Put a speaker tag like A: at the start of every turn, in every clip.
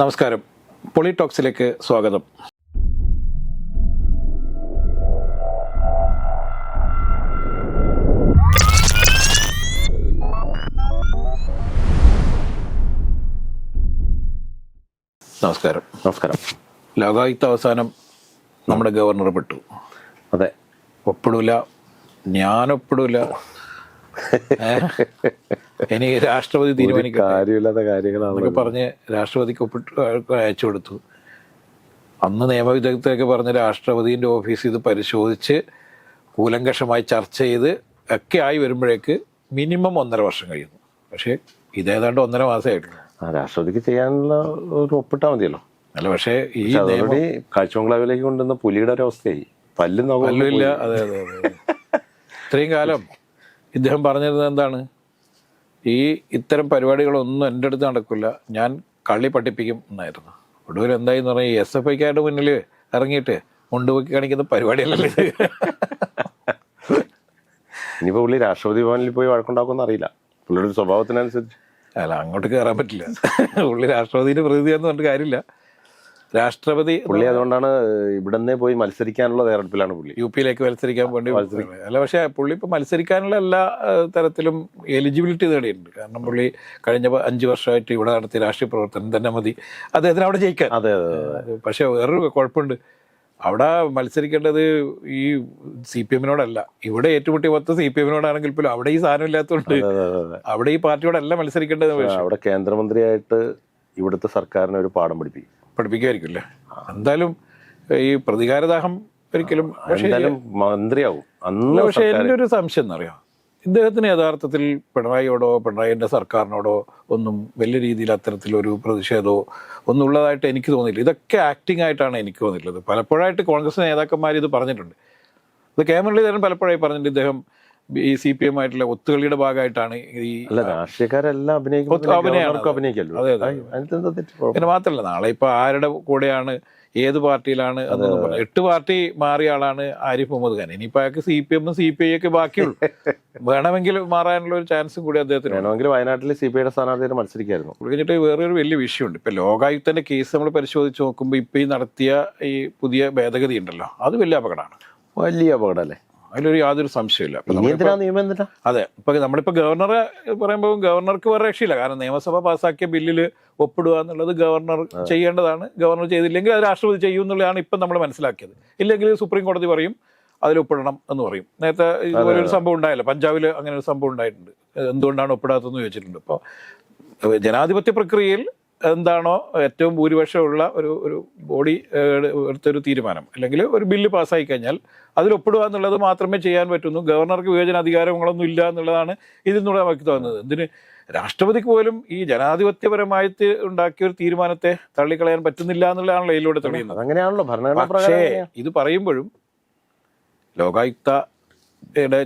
A: നമസ്കാരം. പൊളിടോക്സിലേക്ക് സ്വാഗതം. നമസ്കാരം.
B: നമസ്കാരം.
A: ലോകായുക്ത അവസാനം നമ്മുടെ ഗവർണർ പെട്ടു.
B: അതെ.
A: ഒപ്പിടൂല ഞാനൊപ്പിടൂല? ഇനി രാഷ്ട്രപതി തീരുമാനിക്കാര്യങ്ങളാണ്
B: കാര്യമില്ലാത്ത കാര്യങ്ങളാണ്
A: പറഞ്ഞ് രാഷ്ട്രപതിക്ക് ഒപ്പിട്ട് അയച്ചു കൊടുത്തു. അന്ന് നിയമവിദഗ്ധരൊക്കെ പറഞ്ഞ് രാഷ്ട്രപതിന്റെ ഓഫീസ് ഇത് പരിശോധിച്ച് കൂലങ്കഷമായി ചർച്ച ചെയ്ത് ഒക്കെ ആയി വരുമ്പോഴേക്ക് മിനിമം ഒന്നര വർഷം കഴിയുന്നു. പക്ഷേ ഇതേതാണ്ട് ഒന്നര
B: മാസമായിട്ടില്ല രാഷ്ട്രപതിക്ക് ചെയ്യാനുള്ള ഒരു ഒപ്പിട്ടാ മതിയല്ലോ.
A: അല്ല പക്ഷേ ഈ
B: അതോടെ കാഴ്ചബംഗ്ലാവിലേക്ക് കൊണ്ടുവന്ന പുലിയുടെ ഒരു അവസ്ഥയായി. പല്ലും
A: നോക്കില്ല അതെ അതെ അതെ. ഇത്രയും കാലം ഇദ്ദേഹം പറഞ്ഞിരുന്നത് എന്താണ്? ഈ ഇത്തരം പരിപാടികളൊന്നും എന്റെ അടുത്ത് നടക്കില്ല. ഞാൻ കളി പഠിപ്പിക്കും എന്നായിരുന്നു. ഒടുവിൽ എന്തായി എന്ന് പറഞ്ഞാൽ എസ് എഫ് ഐക്കാരുടെ മുന്നിൽ ഇറങ്ങിയിട്ട് മുണ്ടുപൊക്കി കാണിക്കുന്ന പരിപാടിയല്ലേ ഇനിയിപ്പോൾ
B: ഇനിയിപ്പോ പുള്ളി രാഷ്ട്രപതി ഭവനിൽ പോയി വഴക്കുണ്ടാക്കുമെന്ന് അറിയില്ല. പുള്ളിയുടെ സ്വഭാവത്തിനനുസരിച്ച്.
A: അല്ല അങ്ങോട്ട് കയറാൻ പറ്റില്ല. പുള്ളി രാഷ്ട്രപതിയുടെ പ്രതിനിധിയാന്ന് പറഞ്ഞിട്ട് കാര്യമില്ല. രാഷ്ട്രപതി
B: പുള്ളി അതുകൊണ്ടാണ് ഇവിടുന്നേ പോയി മത്സരിക്കാനുള്ള തയ്യാറെടുപ്പിലാണ് പുള്ളി.
A: യു പിയിലേക്ക് മത്സരിക്കാൻ വേണ്ടി അല്ല പക്ഷേ പുള്ളി ഇപ്പോൾ മത്സരിക്കാനുള്ള എല്ലാ തരത്തിലും എലിജിബിലിറ്റി നേടിയിട്ടുണ്ട്. കാരണം പുള്ളി കഴിഞ്ഞ അഞ്ച് വർഷമായിട്ട് ഇവിടെ നടത്തിയ രാഷ്ട്രീയ പ്രവർത്തനം തന്നെ മതി. അദ്ദേഹത്തിന് അവിടെ ജയിക്കാൻ.
B: അതെ അതെ.
A: പക്ഷേ വേറൊരു കുഴപ്പമുണ്ട്. അവിടെ മത്സരിക്കേണ്ടത് ഈ സി പി എമ്മിനോടല്ല. ഇവിടെ ഏറ്റുമുട്ടി മൊത്തം സി പി എമ്മിനോടാണെങ്കിൽ പോലും അവിടെ ഈ സാധനം ഇല്ലാത്തതുകൊണ്ട്. അവിടെ ഈ പാർട്ടിയോടല്ല മത്സരിക്കേണ്ടത്.
B: അവിടെ കേന്ദ്രമന്ത്രിയായിട്ട് ഇവിടുത്തെ സർക്കാരിനെ ഒരു പാഠം പഠിപ്പിക്കും.
A: പഠിപ്പിക്കുമായിരിക്കില്ലേ എന്തായാലും ഈ പ്രതികാരദാഹം ഒരിക്കലും പക്ഷേ
B: എന്തായാലും മന്ത്രിയാവും. അന്ന്
A: പക്ഷെ എന്റെ ഒരു സംശയം എന്നറിയാം ഇദ്ദേഹത്തിന് യഥാർത്ഥത്തിൽ പിണറായിയോടോ പിണറായിന്റെ സർക്കാരിനോടോ ഒന്നും വലിയ രീതിയിൽ അത്തരത്തിലൊരു പ്രതിഷേധമോ ഒന്നും ഉള്ളതായിട്ട് എനിക്ക് തോന്നിയില്ല. ഇതൊക്കെ ആക്ടിംഗ് ആയിട്ടാണ് എനിക്ക് തോന്നിയിട്ടുള്ളത്. പലപ്പോഴായിട്ട് കോൺഗ്രസ് നേതാക്കന്മാർ ഇത് പറഞ്ഞിട്ടുണ്ട്. ഇത് കെ മുരളീധരൻ പലപ്പോഴായി പറഞ്ഞിട്ടുണ്ട് ഇദ്ദേഹം ഈ സി പി എം ആയിട്ടുള്ള ഒത്തുകളിയുടെ ഭാഗമായിട്ടാണ് ഈ
B: രാഷ്ട്രീയക്കാരെല്ലാം
A: പിന്നെ മാത്രമല്ല നാളെ ഇപ്പൊ ആരുടെ കൂടെയാണ് ഏത് പാർട്ടിയിലാണ് എന്നൊന്നും എട്ട് പാർട്ടി മാറിയ ആളാണ് ആരിഫ് മുഹമ്മദ് ഖാൻ. ഇനിയിപ്പോ അയാൾക്ക് സി പി എമ്മും സി പി ഐ ഒക്കെ ബാക്കിയുള്ളൂ. വേണമെങ്കിൽ മാറാനുള്ള ഒരു ചാൻസും കൂടി അദ്ദേഹത്തിന്
B: വേണമെങ്കിൽ വയനാട്ടിൽ സി പി ഐയുടെ സ്ഥാനാർത്ഥിയുടെ മത്സരിക്കായിരുന്നു.
A: കഴിഞ്ഞിട്ട് വേറൊരു വലിയ വിഷയമുണ്ട് ഇപ്പൊ ലോകായുക്തന്റെ കേസ് നമ്മൾ പരിശോധിച്ച് നോക്കുമ്പോൾ ഇപ്പൊ ഈ നടത്തിയ ഈ പുതിയ ഭേദഗതി ഉണ്ടല്ലോ അത് വലിയ അപകടമാണ്.
B: വലിയ അപകടം അല്ലേ?
A: അതിലൊരു യാതൊരു സംശയമില്ല അതെ ഇപ്പൊ നമ്മളിപ്പോ ഗവർണറെ പറയുമ്പോൾ ഗവർണർക്ക് വേറെ രക്ഷയില്ല. കാരണം നിയമസഭ പാസാക്കിയ ബില്ലിൽ ഒപ്പിടുക എന്നുള്ളത് ഗവർണർ ചെയ്യേണ്ടതാണ്. ഗവർണർ ചെയ്തില്ലെങ്കിൽ അത് രാഷ്ട്രപതി ചെയ്യും എന്നുള്ളതാണ് ഇപ്പം നമ്മൾ മനസ്സിലാക്കിയത്. ഇല്ലെങ്കിൽ സുപ്രീം കോടതി പറയും അതിൽ ഒപ്പിടണം എന്ന് പറയും. നേരത്തെ ഇതുപോലെ ഒരു സംഭവം ഉണ്ടായല്ലോ. പഞ്ചാബിൽ അങ്ങനെ ഒരു സംഭവം ഉണ്ടായിട്ടുണ്ട്. എന്തുകൊണ്ടാണ് ഒപ്പിടാത്തതെന്ന് ചോദിച്ചിട്ടുണ്ട്. അപ്പോൾ ജനാധിപത്യ പ്രക്രിയയിൽ എന്താണോ ഏറ്റവും ഭൂരിപക്ഷമുള്ള ഒരു ഒരു ബോഡി എടുത്തൊരു തീരുമാനം. അല്ലെങ്കിൽ ഒരു ബില്ല് പാസ്സായി കഴിഞ്ഞാൽ അതിൽ ഒപ്പിടുക എന്നുള്ളത് മാത്രമേ ചെയ്യാൻ പറ്റുന്നു. ഗവർണർക്ക് വിവേചന അധികാരങ്ങളൊന്നും ഇല്ല എന്നുള്ളതാണ് ഇതിൽ നിന്നുള്ള നമുക്ക് തോന്നുന്നത്. എന്തിന്? രാഷ്ട്രപതിക്ക് പോലും ഈ ജനാധിപത്യപരമായിട്ട് ഉണ്ടാക്കിയ ഒരു തീരുമാനത്തെ തള്ളിക്കളയാൻ പറ്റുന്നില്ല എന്നുള്ളതാണല്ലോ ഇതിലൂടെ തെളിയുന്നത്.
B: അങ്ങനെയാണല്ലോ ഭരണഘടന
A: പക്ഷേ ഇത് പറയുമ്പോഴും ലോകായുക്ത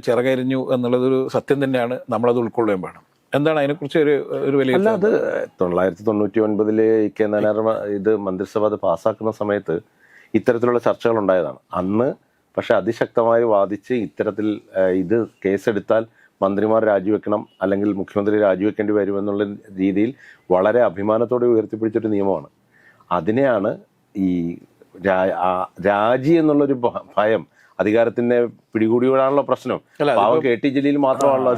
A: ചിറകരിഞ്ഞു എന്നുള്ളതൊരു സത്യം തന്നെയാണ് നമ്മളത് ഉൾക്കൊള്ളുകയും വേണം എന്താണ് അതിനെക്കുറിച്ച് ഒരു ഒരു വലിയ
B: അല്ല അത് തൊള്ളായിരത്തി തൊണ്ണൂറ്റി ഒൻപതിൽ ഇ കെ നാരായണ ഇത് മന്ത്രിസഭ അത് പാസ്സാക്കുന്ന സമയത്ത് ഇത്തരത്തിലുള്ള ചർച്ചകൾ ഉണ്ടായതാണ്. അന്ന് പക്ഷെ അതിശക്തമായി വാദിച്ച് ഇത്തരത്തിൽ ഇത് കേസെടുത്താൽ മന്ത്രിമാർ രാജിവെക്കണം അല്ലെങ്കിൽ മുഖ്യമന്ത്രി രാജിവെക്കേണ്ടി വരുമെന്നുള്ള രീതിയിൽ വളരെ അഭിമാനത്തോടെ ഉയർത്തിപ്പിടിച്ചൊരു നിയമമാണ്. അതിനെയാണ് ഈ രാജി എന്നുള്ളൊരു ഭയം അധികാരത്തിന്റെ പിടികൂടിയോടാണല്ലോ പ്രശ്നം. പാവം കെ ടി ജലീൽ മാത്രമാണല്ലോ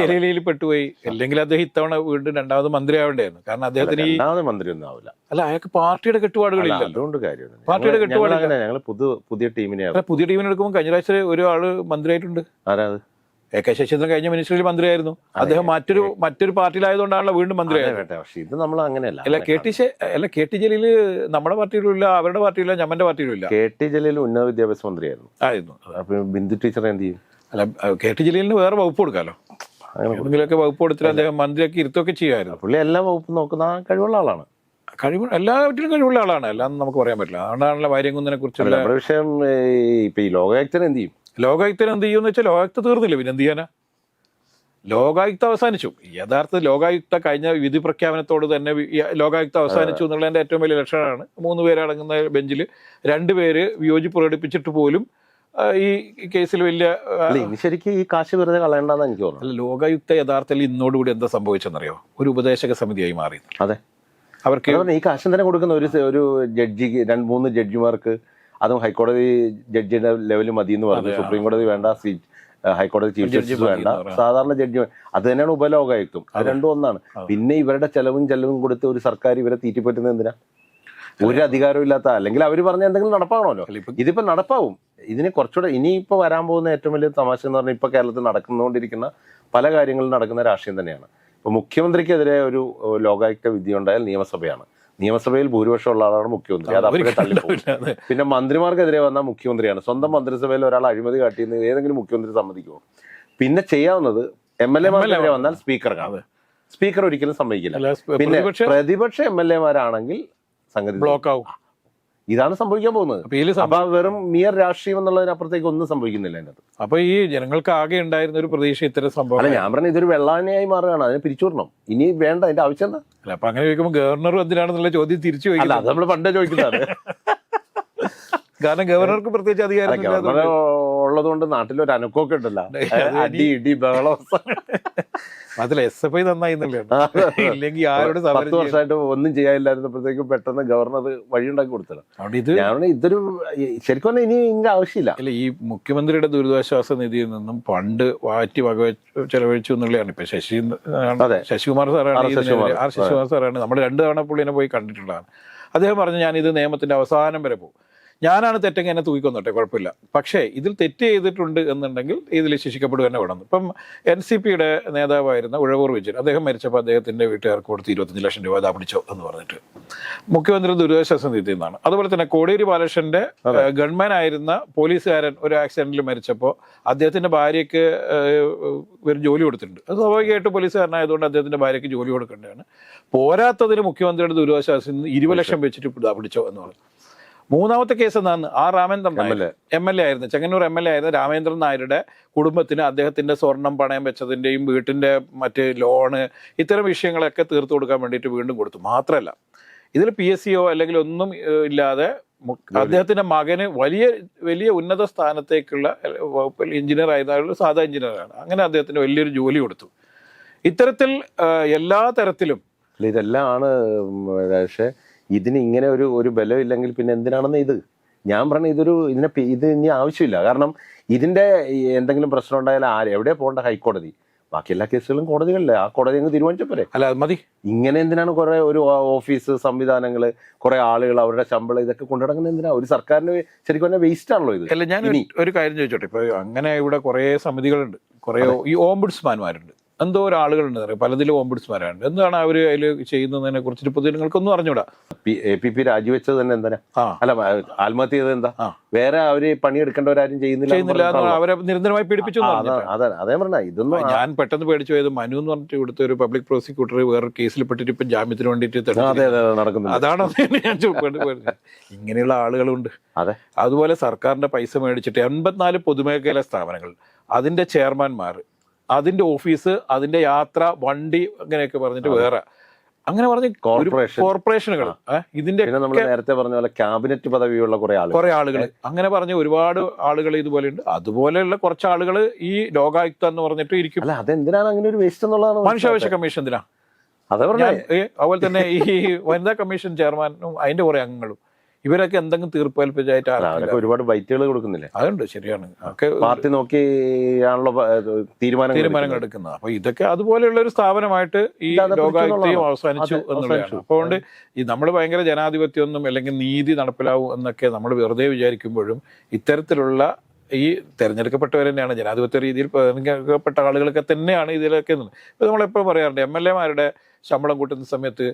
A: ജലീലിൽ പെട്ടുപോയി. അല്ലെങ്കിൽ അദ്ദേഹം ഇത്തവണ വീണ്ടും രണ്ടാമത് മന്ത്രി ആവേണ്ടായിരുന്നു കാരണം അദ്ദേഹത്തിന്
B: രണ്ടാമത് മന്ത്രി ഒന്നും ആവില്ല.
A: അല്ല അയാൾക്ക് പാർട്ടിയുടെ കെട്ടുപാടുകളില്ല.
B: അതുകൊണ്ട് കാര്യം
A: പാർട്ടിയുടെ കെട്ടുപാടില്ല.
B: ഞങ്ങൾ പുതു പുതിയ ടീമിനെയാണ്.
A: അല്ല, പുതിയ ടീമിനെടുക്കുമ്പോൾ കഴിഞ്ഞ പ്രാവശ്യം ഒരാൾ മന്ത്രിയായിട്ടുണ്ട്.
B: ആരാ അത്?
A: എ കെ ശശീന്ദ്രൻ കഴിഞ്ഞ മിനിസ്റ്ററിൽ മന്ത്രിയായിരുന്നു. അദ്ദേഹം മറ്റൊരു മറ്റൊരു പാർട്ടിയിലായതുകൊണ്ടാണല്ലോ വീണ്ടും
B: മന്ത്രി
A: മന്ത്രിയായത്.
B: പക്ഷേ ഇത് നമ്മൾ അങ്ങനെയല്ല.
A: അല്ല കെ ടി അല്ല കെ ടി ജലീൽ നമ്മുടെ പാർട്ടിയിലുമില്ല അവരുടെ പാർട്ടിയിലും ഇല്ല ഞമ്മന്റെ പാർട്ടിയിലും ഇല്ല
B: കെ ടി ജലീൽ ഉന്നത വിദ്യാഭ്യാസ മന്ത്രിയായിരുന്നു.
A: ആയിരുന്നു.
B: അപ്പൊ ബിന്ദു ടീച്ചർ എന്ത് ചെയ്യും?
A: അല്ല കെ ടി ജലീലിന് വേറെ വകുപ്പ് കൊടുക്കാലോ.
B: അങ്ങനെ
A: എന്തെങ്കിലുമൊക്കെ വകുപ്പ് കൊടുത്തിട്ട് അദ്ദേഹം മന്ത്രിയൊക്കെ ഇരുത്തൊക്കെ ചെയ്യുമായിരുന്നു.
B: പുള്ളി എല്ലാ വകുപ്പും നോക്കുന്ന കഴിവുള്ള ആളാണ്.
A: കഴിവ് എല്ലാവറ്റിലും കഴിവുള്ള ആളാണ്. എല്ലാം നമുക്ക് പറയാൻ പറ്റില്ല. അതുകൊണ്ടാണല്ലോ വാര്യംകുന്നിനെ കുറിച്ചുള്ള
B: വിഷയം ഇപ്പൊ ഈ ലോകയാക്ചൻ എന്ത് ചെയ്യും?
A: ലോകായുക്തൻ എന്ത് ചെയ്യുമെന്ന് വെച്ചാൽ ലോകായുക്ത തീർന്നില്ല. പിന്നെ എന്ത് ചെയ്യാനാ? ലോകായുക്ത അവസാനിച്ചു. യഥാർത്ഥ ലോകായുക്ത കഴിഞ്ഞ വിധി പ്രഖ്യാപനത്തോട് തന്നെ ലോകായുക്ത അവസാനിച്ചു എന്നുള്ളതിന്റെ ഏറ്റവും വലിയ ലക്ഷണമാണ്. മൂന്ന് പേരടങ്ങുന്ന ബെഞ്ചിൽ രണ്ട് പേര് വിയോജിപ്പ് പ്രകടിപ്പിച്ചിട്ട് പോലും ഈ കേസിൽ വലിയ
B: ശരിക്കും ഈ കാശ് വെറുതെ കളയണ്ടെന്ന് എനിക്ക് തോന്നുന്നു
A: ലോകായുക്ത യഥാർത്ഥത്തിൽ ഇന്നോടുകൂടി എന്താ സംഭവിച്ചെന്നറിയോ? ഒരു ഉപദേശക സമിതിയായി മാറി
B: അതെ.
A: അവർക്ക്
B: ഈ കാശം തന്നെ കൊടുക്കുന്ന ഒരു ഒരു ജഡ്ജിക്ക് രണ്ട് മൂന്ന് ജഡ്ജിമാർക്ക് അതും ഹൈക്കോടതി ജഡ്ജിയുടെ ലെവലിൽ മതി എന്ന് പറഞ്ഞു സുപ്രീം കോടതി വേണ്ട സീറ്റ് ഹൈക്കോടതി ചീഫ് ജസ്റ്റിസ് വേണ്ട. സാധാരണ ജഡ്ജി അത് തന്നെയാണ് ഉപലോകായുക്തം. അത് രണ്ടും ഒന്നാണ്. പിന്നെ ഇവരുടെ ചെലവും ചെലവും കൊടുത്ത് ഒരു സർക്കാർ ഇവരെ തീറ്റിപ്പറ്റുന്നത് എന്തിനാ? ഒരു അധികാരവും ഇല്ലാത്ത അല്ലെങ്കിൽ അവർ പറഞ്ഞ എന്തെങ്കിലും
A: നടപ്പാണല്ലോ.
B: ഇതിപ്പോ നടപ്പാവും. ഇതിന് കുറച്ചുകൂടെ ഇനിയിപ്പോ വരാൻ പോകുന്ന ഏറ്റവും വലിയ തമാശ എന്ന് പറഞ്ഞാൽ ഇപ്പൊ കേരളത്തിൽ നടക്കുന്നുകൊണ്ടിരിക്കുന്ന പല കാര്യങ്ങളും നടക്കുന്ന രാഷ്ട്രീയം തന്നെയാണ്. ഇപ്പൊ മുഖ്യമന്ത്രിക്കെതിരെ ഒരു ലോകായുക്ത വിധി ഉണ്ടായാൽ നിയമസഭയാണ്. നിയമസഭയിൽ ഭൂരിപക്ഷം ഉള്ള ആളാണ് മുഖ്യമന്ത്രി. അത് അവരെ തള്ളിപ്പോകും. പിന്നെ മന്ത്രിമാർക്കെതിരെ വന്ന മുഖ്യമന്ത്രിയാണ്. സ്വന്തം മന്ത്രിസഭയിൽ ഒരാൾ അഴിമതി കാട്ടിയെന്ന് ഏതെങ്കിലും മുഖ്യമന്ത്രി സമ്മതിക്കുമോ? പിന്നെ ചെയ്യാവുന്നത് എം എൽ എമാർക്കെതിരെ വന്നാൽ സ്പീക്കർക്കാണ് സ്പീക്കർ ഒരിക്കലും സമ്മതിക്കില്ല. പിന്നെ
A: പ്രതിപക്ഷ
B: പ്രതിപക്ഷ എം എൽ എമാരാണെങ്കിൽ സംഗതി
A: ബ്ലോക്ക് ആവും
B: ഇതാണ് സംഭവിക്കാൻ പോകുന്നത്.
A: അപ്പൊ
B: വെറും മിയർ രാഷ്ട്രീയം എന്നുള്ളതിനപ്പുറത്തേക്ക് ഒന്നും സംഭവിക്കുന്നില്ല അതിനകത്ത്.
A: അപ്പൊ ഈ ജനങ്ങൾക്ക് ആകെ ഉണ്ടായിരുന്ന ഒരു പ്രതീക്ഷ ഇത്തരം സംഭവം
B: അല്ല ഞാൻ പറഞ്ഞ ഇതൊരു വെള്ളാനയായി മാറുകയാണ്. അതിനെ പിരിച്ചുവിടണം. ഇനി വേണ്ട അതിന്റെ ആവശ്യം എന്താ
A: അല്ല അപ്പൊ അങ്ങനെ ചോദിക്കുമ്പോൾ ഗവർണർ എന്തിനാണെന്നുള്ള ചോദ്യം തിരിച്ചു
B: അല്ല അത് നമ്മൾ പണ്ടേ ചോദിക്കുന്നതാണ്.
A: കാരണം ഗവർണർക്ക് പ്രത്യേകിച്ച് അധികാരം
B: ഉള്ളതുകൊണ്ട് നാട്ടിലൊരു അനക്കമൊക്കെ ഉണ്ടല്ലോ. അടി ഇടി ബഹളം.
A: അതിൽ എസ് എഫ് ഐ നന്നായി എന്നുള്ളതാണ് ഇല്ലെങ്കിൽ ആരോട്
B: പത്ത് വർഷമായിട്ട് ഒന്നും ചെയ്യാനില്ലായിരുന്നപ്പോഴത്തേക്കും പെട്ടെന്ന് ഗവർണർ വഴിയുണ്ടാക്കി കൊടുത്തത്.
A: ഇത്
B: ഞാൻ ഇതൊരു ശരിക്കും പറഞ്ഞാൽ ഇനി ഇതിന്റെ ആവശ്യമില്ല.
A: അല്ല ഈ മുഖ്യമന്ത്രിയുടെ ദുരിതാശ്വാസ നിധിയിൽ നിന്നും പണ്ട് വാറ്റി വക ചെലവഴിച്ചു എന്നുള്ളതാണ്. ഇപ്പൊ ശശി ശശികുമാർ സാറാണ്
B: ആർ ശശികുമാർ.
A: സാറാണ്. നമ്മൾ രണ്ടു തവണ പുള്ളിനെ പോയി കണ്ടിട്ടുള്ളതാണ്. അദ്ദേഹം പറഞ്ഞു ഞാൻ ഇത് നിയമത്തിന്റെ അവസാനം വരെ പോകും. ഞാനാണ് തെറ്റെങ്കിൽ എന്നെ തൂക്കിക്കൊന്നോട്ടെ കുഴപ്പമില്ല. പക്ഷേ ഇതിൽ തെറ്റ് ചെയ്തിട്ടുണ്ട് എന്നുണ്ടെങ്കിൽ ഇതിൽ ശിക്ഷിക്കപ്പെടുക തന്നെ വേണം. ഇപ്പം എൻ സി പിയുടെ നേതാവായിരുന്ന ഉഴവൂർ വിജയൻ അദ്ദേഹം മരിച്ചപ്പോൾ അദ്ദേഹത്തിന്റെ വീട്ടുകാർക്ക് കൊടുത്ത് ഇരുപത്തഞ്ച് ലക്ഷം രൂപ അതാ പിടിച്ചോ എന്ന് പറഞ്ഞിട്ട്. മുഖ്യമന്ത്രി ദുരിതാശ്വാസ നിധിയിൽ നിന്നാണ്. അതുപോലെ തന്നെ കോടിയേരി ബാലകൃഷ്ണന്റെ ഏഹ്, ഗൺമാൻ ആയിരുന്ന പോലീസുകാരൻ ഒരു ആക്സിഡന്റിൽ മരിച്ചപ്പോൾ അദ്ദേഹത്തിന്റെ ഭാര്യയ്ക്ക് ഒരു ജോലി കൊടുത്തിട്ടുണ്ട്. അത് സ്വാഭാവികമായിട്ട് പോലീസുകാരനായതുകൊണ്ട് അദ്ദേഹത്തിന്റെ ഭാര്യയ്ക്ക് ജോലി കൊടുക്കേണ്ടതാണ്. പോരാത്തതിന് മുഖ്യമന്ത്രിയുടെ ദുരിതാശ്വാസം ഇരുപത് ലക്ഷം വെച്ചിട്ട് ഇപ്പോൾ പിടിച്ചോ എന്ന് പറഞ്ഞു. മൂന്നാമത്തെ കേസ് എന്താണ്? ആ Ramendran Nair. M L A ആയിരുന്നു. ചെങ്ങന്നൂർ എം എൽ എ ആയിരുന്ന. രാമേന്ദ്രൻ നായരുടെ കുടുംബത്തിന് അദ്ദേഹത്തിന്റെ സ്വർണം പണയം വെച്ചതിന്റെയും വീട്ടിന്റെ മറ്റ് ലോണ് ഇത്തരം വിഷയങ്ങളൊക്കെ തീർത്തു കൊടുക്കാൻ വേണ്ടിട്ട് വീണ്ടും കൊടുത്തു. മാത്രമല്ല ഇതിൽ പി എസ് സിയോ അല്ലെങ്കിൽ ഒന്നും ഇല്ലാതെ അദ്ദേഹത്തിന്റെ മകന് വലിയ വലിയ ഉന്നത സ്ഥാനത്തേക്കുള്ള വകുപ്പിൽ എഞ്ചിനീയർ ആയിരുന്ന സാധാ എഞ്ചിനീയറാണ് അങ്ങനെ അദ്ദേഹത്തിന് വലിയൊരു ജോലി കൊടുത്തു. ഇത്തരത്തിൽ എല്ലാ തരത്തിലും
B: ഇതെല്ലാം ആണ് പക്ഷേ ഇതിന് ഇങ്ങനെ ഒരു ഒരു ബലം ഇല്ലെങ്കിൽ പിന്നെ എന്തിനാണെന്ന് ഇത്? ഞാൻ പറഞ്ഞ ഇതൊരു ഇതിനെ ഇത് ഇനി ആവശ്യമില്ല. കാരണം ഇതിന്റെ എന്തെങ്കിലും പ്രശ്നം ഉണ്ടായാൽ ആര് എവിടെ പോകേണ്ട ഹൈക്കോടതി. ബാക്കി എല്ലാ കേസുകളും കോടതികളിലെ ആ കോടതി അങ്ങ് തീരുമാനിച്ചപ്പോരെ
A: അല്ല മതി.
B: ഇങ്ങനെ എന്തിനാണ് കുറെ ഒരു ഓഫീസ് സംവിധാനങ്ങൾ കുറെ ആളുകൾ അവരുടെ ശമ്പളം ഇതൊക്കെ കൊണ്ടുനടക്കുന്നത് എന്തിനാ? ഒരു സർക്കാരിന് ശരിക്കും പറഞ്ഞാൽ വേസ്റ്റ് ആണല്ലോ ഇത്.
A: അല്ല ഞാൻ ഒരു കാര്യം ചോദിച്ചോട്ടെ. ഇപ്പൊ അങ്ങനെ ഇവിടെ കുറെ സമിതികളുണ്ട്. കുറെ ഈ ഓംബുഡ്സ്മാൻമാരുണ്ട് എന്തോ ഒരു ആളുകളുണ്ട് അറിയാം. പലതിലും ഓംബുഡ്സ്മാരാണ് എന്താണ് അവർ അതിൽ ചെയ്യുന്നതിനെ കുറിച്ചിട്ട് പൊതുജനങ്ങൾക്കൊന്നും അറിഞ്ഞൂടാ.
B: എ പി പി രാജിവെച്ചത് തന്നെ എന്തിനാ? അല്ല ആത്മഹത്യ ചെയ്തത് എന്താ? വേറെ അവർ പണിയെടുക്കേണ്ടവരാരും ചെയ്യുന്നില്ല
A: ചെയ്യുന്നില്ല. അവരെ നിരന്തരമായി പീഡിപ്പിച്ചു
B: അതാ പറഞ്ഞ. ഇതൊന്നും
A: ഞാൻ പെട്ടെന്ന് പേടിച്ചു പോയത് മനു എന്ന് പറഞ്ഞിട്ട് ഇവിടുത്തെ ഒരു പബ്ലിക് പ്രോസിക്യൂട്ടർ വേറെ കേസിൽ പെട്ടിട്ട് ഇപ്പം ജാമ്യത്തിന് വേണ്ടിയിട്ട്
B: നടക്കുന്നത്
A: അതാണ് ഞാൻ ഇങ്ങനെയുള്ള ആളുകളുണ്ട്.
B: അതെ.
A: അതുപോലെ സർക്കാരിന്റെ പൈസ മേടിച്ചിട്ട് എൺപത്തിനാല് പൊതുമേഖല സ്ഥാപനങ്ങൾ. അതിന്റെ ചെയർമാൻമാർ അതിന്റെ ഓഫീസ് അതിന്റെ യാത്ര വണ്ടി അങ്ങനെയൊക്കെ പറഞ്ഞിട്ട് വേറെ. അങ്ങനെ പറഞ്ഞ
B: കോർപ്പറേഷൻ.
A: കോർപ്പറേഷനുകൾ ഇതിന്റെ
B: നമ്മൾ നേരത്തെ പറഞ്ഞ പോലെ ക്യാബിനറ്റ് പദവിയുള്ള കുറെ ആളുകൾ
A: കുറെ ആളുകൾ അങ്ങനെ പറഞ്ഞ ഒരുപാട് ആളുകൾ ഇതുപോലെ ഉണ്ട് അതുപോലെയുള്ള കുറച്ച് ആളുകൾ ഈ ലോകായുക്ത എന്ന് പറഞ്ഞിട്ട് ഇരിക്കും.
B: അല്ല അതെന്തിനാണ് അങ്ങനെ ഒരു വേസ്റ്റ് എന്നുള്ളതാണ്
A: മനുഷ്യാവകാശ കമ്മീഷൻ എന്തിനാ
B: അതെ പറഞ്ഞ.
A: അതുപോലെ തന്നെ ഈ വനിതാ കമ്മീഷൻ ചെയർമാനും അതിന്റെ കുറെ അംഗങ്ങളും. ഇവരൊക്കെ എന്തെങ്കിലും തീർപ്പ് കൽപ്പിച്ചായിട്ട് ആർക്കില്ല.
B: അവരൊക്കെ ഒരുപാട് ബൈറ്റുകൾ കൊടുക്കുന്നില്ലേ?
A: അതുണ്ട് ശരിയാണ്. ഒക്കെ
B: പാർട്ടി നോക്കിയാണല്ലോ തീരുമാനം
A: തീരുമാനങ്ങൾ എടുക്കുന്നത്. അപ്പൊ ഇതൊക്കെ അതുപോലെയുള്ള ഒരു സ്ഥാപനമായിട്ട് ഈ ലോകായുക്തയും അവസാനിച്ചു എന്നുള്ളതാണ്. അപ്പോണ്ട് അതുകൊണ്ട് ഈ നമ്മൾ ഭയങ്കര ജനാധിപത്യമൊന്നും അല്ലെങ്കിൽ നീതി നടപ്പിലാവും എന്നൊക്കെ നമ്മൾ വെറുതെ വിചാരിക്കുമ്പോഴും ഇത്തരത്തിലുള്ള ഈ തെരഞ്ഞെടുക്കപ്പെട്ടവർ തന്നെയാണ് ജനാധിപത്യ രീതിയിൽ തെരഞ്ഞെടുക്കപ്പെട്ട ആളുകളൊക്കെ തന്നെയാണ് ഇതിലൊക്കെ ഇപ്പൊ നമ്മളെപ്പോഴും പറയാറുണ്ട് എം എൽ എമാരുടെ ശമ്പളം കൂട്ടുന്ന സമയത്ത്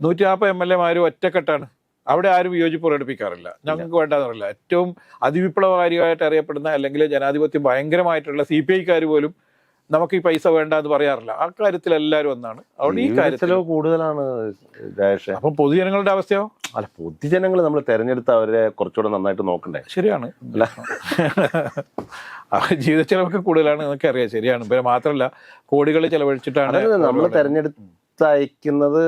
A: നൂറ്റി നാൽപ്പത് എം എൽ എമാരും ഒറ്റക്കെട്ടാണ്. അവിടെ ആരും വിയോജിപ്പ് പ്രകടിപ്പിക്കാറില്ല. ഞങ്ങൾക്ക് വേണ്ടെന്ന് പറയില്ല ഏറ്റവും അതിവിപ്ലവകാരിയായിട്ട് അറിയപ്പെടുന്ന അല്ലെങ്കിൽ ജനാധിപത്യം ഭയങ്കരമായിട്ടുള്ള സി പി ഐക്കാർ പോലും നമുക്ക് ഈ പൈസ വേണ്ട എന്ന് പറയാറില്ല. ആ കാര്യത്തിൽ എല്ലാവരും ഒന്നാണ്. അവിടെ ഈ കാര്യത്തിൽ
B: കൂടുതലാണ്
A: അപ്പൊ പൊതുജനങ്ങളുടെ അവസ്ഥയോ?
B: അല്ല പൊതുജനങ്ങൾ നമ്മൾ തെരഞ്ഞെടുത്ത് അവരെ കുറച്ചുകൂടെ നന്നായിട്ട് നോക്കണ്ടേ?
A: ശരിയാണ്. ജീവിത ചെലവൊക്കെ കൂടുതലാണ് എന്നൊക്കെ അറിയാം. ശരിയാണ്. പിന്നെ മാത്രമല്ല കോടികൾ ചെലവഴിച്ചിട്ടാണ്
B: നമ്മൾ തെരഞ്ഞെടുത്ത് അയക്കുന്നത്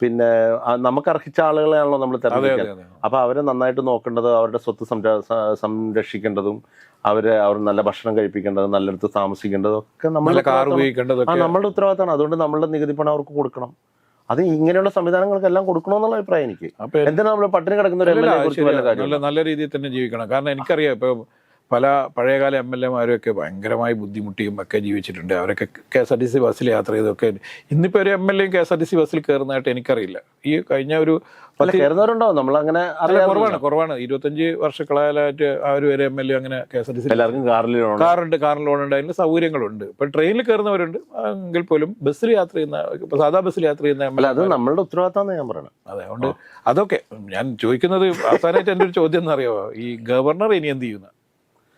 B: പിന്നെ ആ, നമുക്ക് അർഹിച്ച ആളുകളെയാണല്ലോ നമ്മൾ
A: തെരഞ്ഞെടുക്കുന്നത്
B: തെരഞ്ഞെടുക്കുക
A: അതെ അതെ.
B: അപ്പൊ അവരെ നന്നായിട്ട് നോക്കേണ്ടത് അവരുടെ സ്വത്ത് സംര- സംരക്ഷിക്കേണ്ടതും അവരെ അവർ നല്ല ഭക്ഷണം കഴിപ്പിക്കേണ്ടതും നല്ലയിടത്ത് താമസിക്കേണ്ടതും ഒക്കെ
A: നല്ല
B: നമ്മളുടെ ഉത്തരവാദിത്തമാണ്. അതുകൊണ്ട് നമ്മളുടെ നികുതി പണം അവർക്ക് കൊടുക്കണം. അത് ഇങ്ങനെയുള്ള സംവിധാനങ്ങൾക്കെല്ലാം കൊടുക്കണമെന്നുള്ള അഭിപ്രായം എനിക്ക്. എന്തിനാ നമ്മൾ പട്ടിണി കിടക്കുന്ന ഒരു
A: അല്ലല്ല,
B: MLA യെ
A: അത്
B: കുറിച്ച് വല്ല
A: ശരിയാ.
B: കാര്യം
A: നല്ല നല്ല രീതിയിൽ തന്നെ ജീവിക്കണം. കാരണം എനിക്കറിയാം ഇപ്പൊ പല പഴയകാല എം എൽ എമാരൊക്കെ ഭയങ്കരമായി ബുദ്ധിമുട്ടിയും ഒക്കെ ജീവിച്ചിട്ടുണ്ട്. അവരൊക്കെ K S R T C ബസ്സിൽ യാത്ര ചെയ്തൊക്കെ ഇന്നിപ്പോൾ ഒരു എം എൽ എയും K S R T C ബസ്സിൽ കയറുന്നതായിട്ട് എനിക്കറിയില്ല. ഈ കഴിഞ്ഞ ഒരു
B: കയറുന്നവരുണ്ടാവും നമ്മളങ്ങനെ
A: കുറവാണ് കുറവാണ്. ഇരുപത്തഞ്ച് വർഷക്കളായാലായിട്ട് ആ ഒരു ഒരു എം എൽ എ അങ്ങനെ K S R T C
B: എല്ലാവർക്കും കാറിൽ
A: കാറുണ്ട് കാറിൽ ലോണുണ്ട് അതിന് സൗകര്യങ്ങളുണ്ട്. ഇപ്പൊ ട്രെയിനിൽ കയറുന്നവരുണ്ട്. എങ്കിൽ പോലും ബസ്സിൽ യാത്ര ചെയ്യുന്ന ഇപ്പൊ സാധാ ബസ്സിൽ യാത്ര ചെയ്യുന്ന
B: അല്ല അത്
A: MLA
B: നമ്മളുടെ ഉത്തരവാദിത്തമാണ് ഞാൻ പറയണം.
A: അതെ അതുകൊണ്ട് അതൊക്കെ ഞാൻ ചോദിക്കുന്നത് അവസാനമായിട്ട് എന്റെ ഒരു ചോദ്യം എന്നറിയാമോ ഈ ഗവർണർ ഇനി എന്ത് ചെയ്യുന്ന?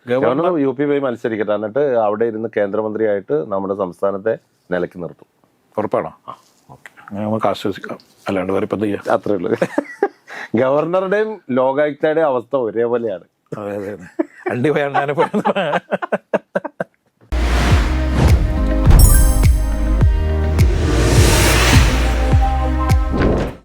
A: ഗവർണർ
B: യു പി പോയി മത്സരിക്കട്ടെ. എന്നിട്ട് അവിടെ ഇരുന്ന് കേന്ദ്രമന്ത്രിയായിട്ട് നമ്മുടെ സംസ്ഥാനത്തെ നിലയ്ക്ക് നിർത്തും.
A: ഉറപ്പാണോ? ഓക്കെ. നമുക്ക് ആശ്വസിക്കാം. അല്ലാണ്ട് വേറെ ഇപ്പം ചെയ്യാം?
B: അത്രേ ഉള്ളൂ. ഗവർണറുടെയും ലോകായുക്തയുടെയും അവസ്ഥ ഒരേപോലെയാണ്.
A: അതെ അതെ അണ്ടി പോയാൽ